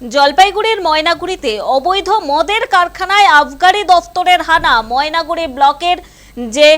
জলপাইগুড়ির ময়নাগুড়িতে অবৈধ মদের কারখানায় আবগারি দফতরের হানা। ময়নাগুড়ি ব্লকের যে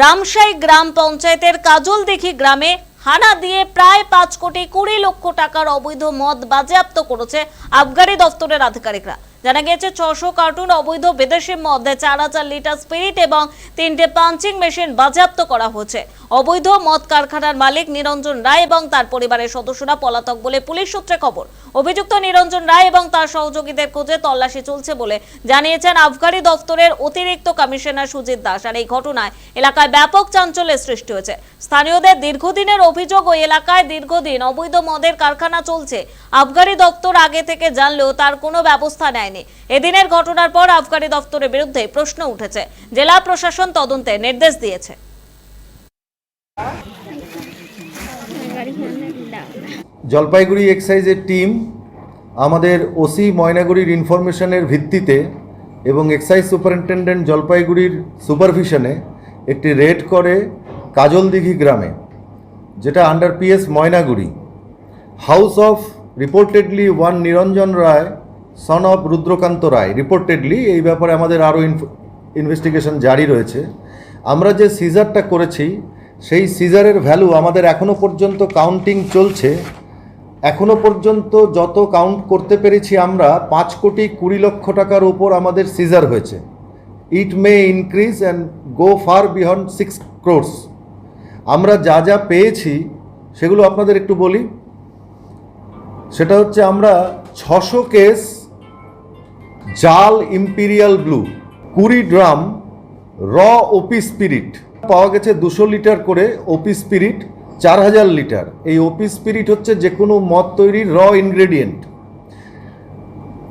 রামশাই গ্রাম পঞ্চায়েতের কাজল দেখি গ্রামে হানা দিয়ে প্রায় পাঁচ কোটি কুড়ি লক্ষ টাকার অবৈধ মদ বাজেয়াপ্ত করেছে আবগারি দফতরের আধিকারিকরা। জানা গিয়েছে, ছশো কার্টুন অবৈধ বিদেশি মদ চার হাজার লিটার স্পিরিট এবং তিনটে পাঞ্চিং মেশিন বাজেয়াপ্ত করা হয়েছে। অবৈধ মদ কারখানার মালিক নিরঞ্জন রায় এবং তার পরিবারের সদস্যরা পলাতক বলে পুলিশ সূত্রে খবর। অভিযুক্ত নিরঞ্জন রায় এবং তার সহযোগীদের খোঁজে তল্লাশি চলছে বলে জানিয়েছেন আবগারি দফতরের অতিরিক্ত কমিশনার সুজিত দাস। আর এই ঘটনায় এলাকায় ব্যাপক চাঞ্চল্যের সৃষ্টি হয়েছে। স্থানীয়দের দীর্ঘদিনের অভিযোগ ওই এলাকায় দীর্ঘদিন অবৈধ মদের কারখানা চলছে। আবগারি দপ্তর আগে থেকে জানলেও তার কোনো ব্যবস্থা নেয়নি। এদিনের ঘটনার পর আবগারি দপ্তরের বিরুদ্ধে প্রশ্ন উঠেছে। জেলা প্রশাসন তদন্তে নির্দেশ দিয়েছে। জলপাইগুড়ি এক্সাইজের টিম আমাদের ওসি ময়নাগুড়ির ইনফরমেশনের ভিত্তিতে এবং এক্সাইজ সুপারিনটেন্ডেন্ট জলপাইগুড়ির সুপারভিশনে একটি রেড করে কাজলদিঘি গ্রামে, যেটা under PS Maynaguri house of reportedly one Niranjan Roy son of Rudrakanta Roy reportedly এই ব্যাপারে আমাদের আরও ইনভেস্টিগেশন জারি রয়েছে। আমরা যে সিজারটা করেছি, সেই সিজারের ভ্যালু আমাদের এখনও পর্যন্ত কাউন্টিং চলছে। এখনও পর্যন্ত যত কাউন্ট করতে পেরেছি আমরা, পাঁচ কোটি কুড়ি লক্ষ টাকার উপর আমাদের সিজার হয়েছে। It may increase and go far behind six crores আমরা যা যা পেয়েছি, সেগুলো আপনাদের একটু বলি। সেটা হচ্ছে আমরা ছশো কেস জাল ইম্পিরিয়াল ব্লু, কুড়ি ড্রাম র ওপি স্পিরিট। পাওয়া গেছে দুশো লিটার করে ওপি স্পিরিট, চার হাজার লিটার। এই ওপি স্পিরিট হচ্ছে যে কোনো মদ তৈরির raw ingredient.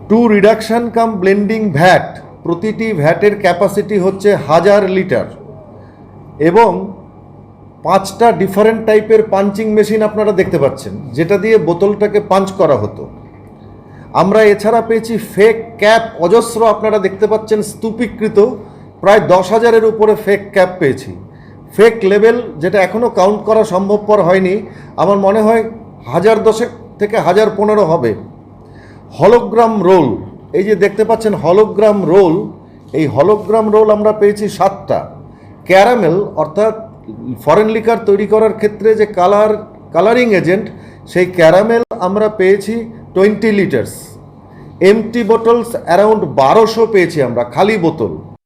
Two reduction cum blending vat, প্রতিটি ভ্যাটের ক্যাপাসিটি হচ্ছে হাজার লিটার। এবং পাঁচটা ডিফারেন্ট টাইপের পাঞ্চিং মেশিন আপনারা দেখতে পাচ্ছেন, যেটা দিয়ে বোতলটাকে পাঞ্চ করা হতো। আমরা এছাড়া পেয়েছি ফেক ক্যাপ অজস্র আপনারা দেখতে পাচ্ছেন, স্তূপীকৃত, প্রায় দশ হাজারের উপরে ফেক ক্যাপ পেয়েছি। ফেক লেভেল যেটা এখনও কাউন্ট করা সম্ভবপর হয়নি, আমার মনে হয় হাজার দশেক থেকে হাজার পনেরো হবে। হলোগ্রাম রোল এই যে দেখতে পাচ্ছেন হলোগ্রাম রোল এই হলোগ্রাম রোল আমরা পেয়েছি সাতটা। ক্যারামেল অর্থাৎ ফরেন লিকার তৈরি করার ক্ষেত্রে যে কালার কালারিং এজেন্ট সেই ক্যারামেল আমরা পেয়েছি twenty litres. Empty bottles around বারোশো পেয়েছি আমরা খালি বোতল।